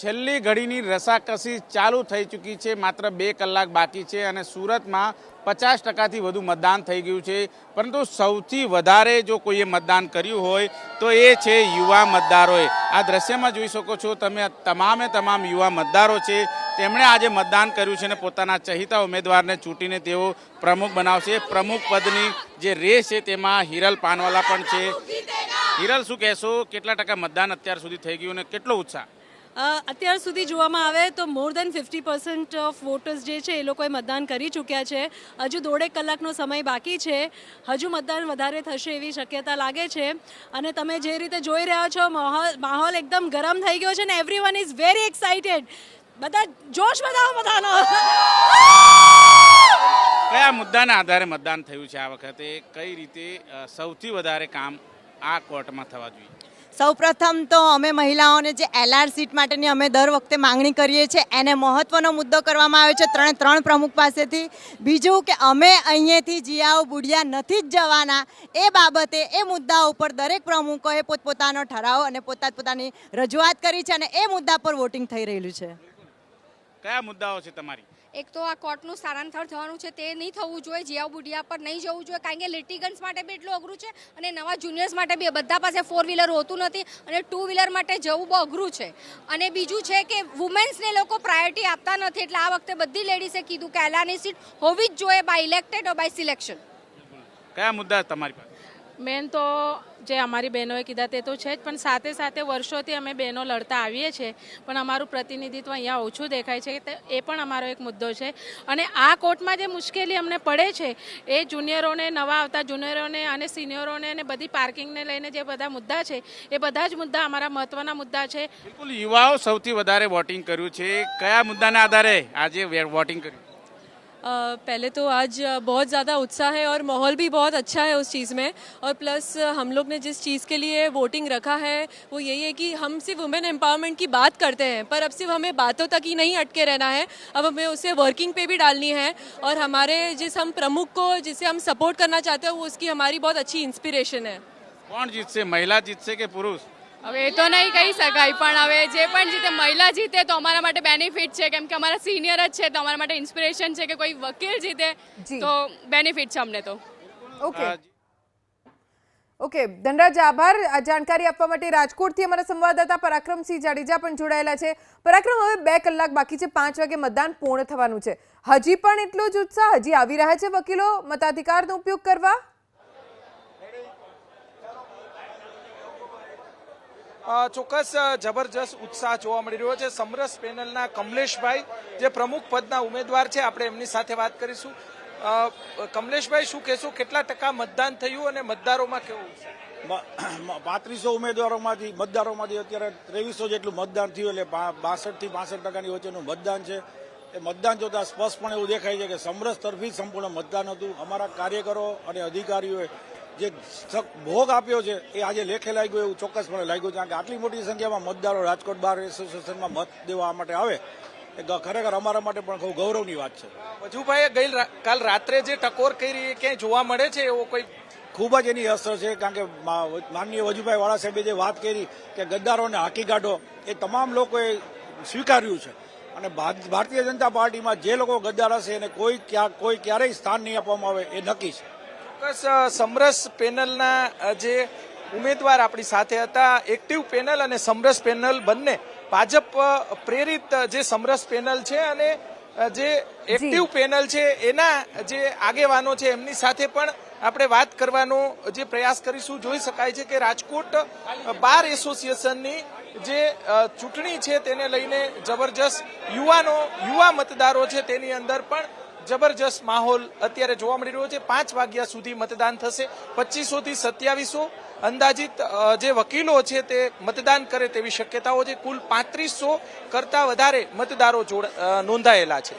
છેલ્લી ઘડીની રસાકસી ચાલુ થઈ ચૂકી છે, માત્ર બે કલાક બાકી છે અને સુરતમાં પચાસ ટકાથી વધુ મતદાન થઈ ગયું છે. પરંતુ સૌથી વધારે જો કોઈએ મતદાન કર્યું હોય, તો એ છે યુવા મતદારોએ. આ દ્રશ્યમાં જોઈ શકો છો, તમે તમામે તમામ યુવા મતદારો છે, તેમણે આજે મતદાન કર્યું છે અને પોતાના ચહિતા ઉમેદવારને ચૂંટીને તેઓ પ્રમુખ બનાવશે. પ્રમુખ પદની જે રેસ છે તેમાં હિરલ પાનવાલા પણ છે. હિરલ, શું કહેશો? કેટલા ટકા મતદાન અત્યાર સુધી થઈ ગયું અને કેટલો ઉત્સાહ? અત્યાર સુધી જોવામાં આવે તો more than fifty percent of waters જે છે એ લોકોએ મતદાન કરી ચૂક્યા છે. હજુ દોઢેક કલાકનો સમય બાકી છે. હજુ મતદાન વધારે થશે એવી શક્યતા લાગે છે. અને તમે જે રીતે જોઈ રહ્યા છો, માહોલ માહોલ એકદમ ગરમ થઈ ગયો છે ને everyone is very excited બધા, જોશ બતાવો બધાનો. કયા મુદ્દાના આધારે મતદાન થયું છે આ વખતે? કઈ રીતે સૌથી વધારે કામ આ કોર્ટમાં થવા જોઈએ? સૌપ્રથમ તો અમે મહિલાઓને જે એલઆર સીટ માટેની અમે દર વખતે માંગણી કરીએ છીએ, એને મહત્વનો મુદ્દો કરવામાં આવ્યો છે ત્રણે ત્રણ પ્રમુખ પાસેથી. બીજું કે અમે અહીંયાથી જીયાઓ બુડિયા નથી જ જવાના, એ બાબતે, એ મુદ્દા ઉપર દરેક પ્રમુખોએ પોતપોતાનો ઠરાવ અને પોતા પોતાની રજૂઆત કરી છે અને એ મુદ્દા પર વોટિંગ થઈ રહેલું છે. કયા મુદ્દાઓ છે તમારી? એક તો આ કોર્ટનું સ્થાનાંતર થવાનું છે તે નહીં થવું જોઈએ જીયાવ બુડિયા પર નહીં જવું જોઈએ કારણ કે લિટિગન્સ માટે બી એટલું અઘરું છે અને નવા જુનિયર્સ માટે બી બધા પાસે ફોર વ્હીલર હોતું નથી અને ટુ વ્હીલર માટે જવું બહુ અઘરું છે. અને બીજું છે કે વુમેન્સને લોકો પ્રાયોરિટી આપતા નથી એટલે આ વખતે બધી લેડીઝે કીધું કે એલાની સીટ હોવી જ જોઈએ બાય ઇલેક્ટેડ બાય સિલેક્શન કયા મુદ્દા તમારી પાસે? મેન તો જે અમારી બહેનોએ કીધા તે તો છે જ, પણ સાથે સાથે વર્ષોથી અમે બહેનો લડતા આવીએ છીએ, પણ અમારું પ્રતિનિધિત્વ અહીંયા ઓછું દેખાય છે એ પણ અમારો એક મુદ્દો છે. અને આ કોર્ટમાં જે મુશ્કેલી અમને પડે છે, એ જુનિયરોને, નવા આવતા જુનિયરોને અને સિનિયરોને અને બધી પાર્કિંગને લઈને જે બધા મુદ્દા છે, એ બધા જ મુદ્દા અમારા મહત્ત્વના મુદ્દા છે. બિલકુલ, યુવાઓ સૌથી વધારે વોટિંગ કર્યું છે. કયા મુદ્દાના આધારે આજે વોટિંગ કર્યું? पहले तो आज बहुत ज़्यादा उत्साह है और माहौल भी बहुत अच्छा है उस चीज़ में। और प्लस हम लोग ने जिस चीज़ के लिए वोटिंग रखा है, वो यही है कि हम सिर्फ़ वुमेन एम्पावरमेंट की बात करते हैं, पर अब सिर्फ़ हमें बातों तक ही नहीं अटके रहना है। अब हमें उसे वर्किंग पे भी डालनी है और हमारे जिस हम प्रमुख को, जिसे हम सपोर्ट करना चाहते हैं, वो उसकी हमारी बहुत अच्छी इंस्पिरेशन है। कौन जीत से महिला जीत से के पुरुष? હવે એ તો નહીં કહી શકાય પણ હવે જે પણ જીતે મહિલા જીતે તો અમારા માટે બેનિફિટ છે. કેમ કે અમારા સિનિયર જ છે તો અમારા માટે ઇન્સ્પિરેશન છે કે કોઈ વકીલ જીતે તો બેનિફિટ છે અમને તો. ઓકે. ઓકે ધનરાજ આભાર. આ જાણકારી આપવા માટે રાજકોટથી અમારા સંવાદદાતા પરાક્રમસિંહ જાડેજા પણ જોડાયેલા છે. પરાક્રમ હવે બે કલાક બાકી છે પાંચ વાગે મતદાન પૂર્ણ થવાનું છે. હજી પણ એટલો જ ઉત્સાહ હજી આવી રહ્યા છે વકીલો મતાધિકારનો ઉપયોગ કરવા? ચોક્કસ જબરજસ્ત ઉત્સાહ જોવા મળી રહ્યો છે. સમરસ પેનલના કમલેશભાઈ, જે પ્રમુખ પદના ઉમેદવાર છે, આપણે એમની સાથે વાત કરીશું. કમલેશભાઈ, શું કહેશો? કેટલા ટકા મતદાન થયું અને મતદારોમાં કેવું પાંત્રીસો ઉમેદવારોમાંથી, મતદારોમાંથી અત્યારે ત્રેવીસો જેટલું મતદાન થયું, એટલે બાસઠથી બાસઠ ટકાની વચ્ચેનું મતદાન છે. એ મતદાન જોતા સ્પષ્ટપણે એવું દેખાય છે કે સમરસ તરફી સંપૂર્ણ મતદાન હતું. અમારા કાર્યકરો અને અધિકારીઓએ જે ભોગ આપ્યો છે એ આજે લેખે લાગ્યું એવું ચોક્કસપણે લાગ્યું છે. કારણ કે આટલી મોટી સંખ્યામાં મતદારો રાજકોટ બાર એસોસિએશનમાં મત દેવા માટે આવે એ ખરેખર અમારા માટે પણ ખૂબ ગૌરવની વાત છે. વજુભાઈએ ગઈ કાલ રાત્રે જે ટકોર કરી એ ક્યાંય જોવા મળે છે એવો કોઈ? ખૂબ જ એની અસર છે કારણ કે માનનીય વજુભાઈ વાળા સાહેબે જે વાત કરી કે ગદ્દારોને હાકી કાઢો એ તમામ લોકોએ સ્વીકાર્યું છે. અને ભાર- ભારતીય જનતા પાર્ટીમાં જે લોકો ગદ્દાર હશે એને કોઈ ક્યાં કોઈ ક્યારેય સ્થાન નહીં આપવામાં આવે એ નક્કી છે. ચોક્કસ સમરસ પેનલના જે ઉમેદવાર આપણી સાથે હતા એક્ટિવ પેનલ અને સમરસ પેનલ બંને ભાજપ પ્રેરિત જે સમરસ પેનલ છે અને જે એક્ટિવ પેનલ છે એના જે આગેવાનો છે એમની સાથે પણ આપણે વાત કરવાનો જે પ્રયાસ કરીશું. જોઈ શકાય છે કે રાજકોટ બાર એસોસિએશનની જે ચૂંટણી છે તેને લઈને જબરજસ્ત યુવાનો યુવા મતદારો છે તેની અંદર પણ જબરજસ્ત માહોલ અત્યારે જોવા મળી રહ્યો છે. પાંચ વાગ્યા સુધી મતદાન થશે. પચીસો થી સત્યાવીસો. અંદાજિત જે વકીલો છે તે મતદાન કરે તેવી શક્યતાઓ છે. કુલ પાંત્રીસો કરતા વધારે મતદારો નોંધાયેલા છે.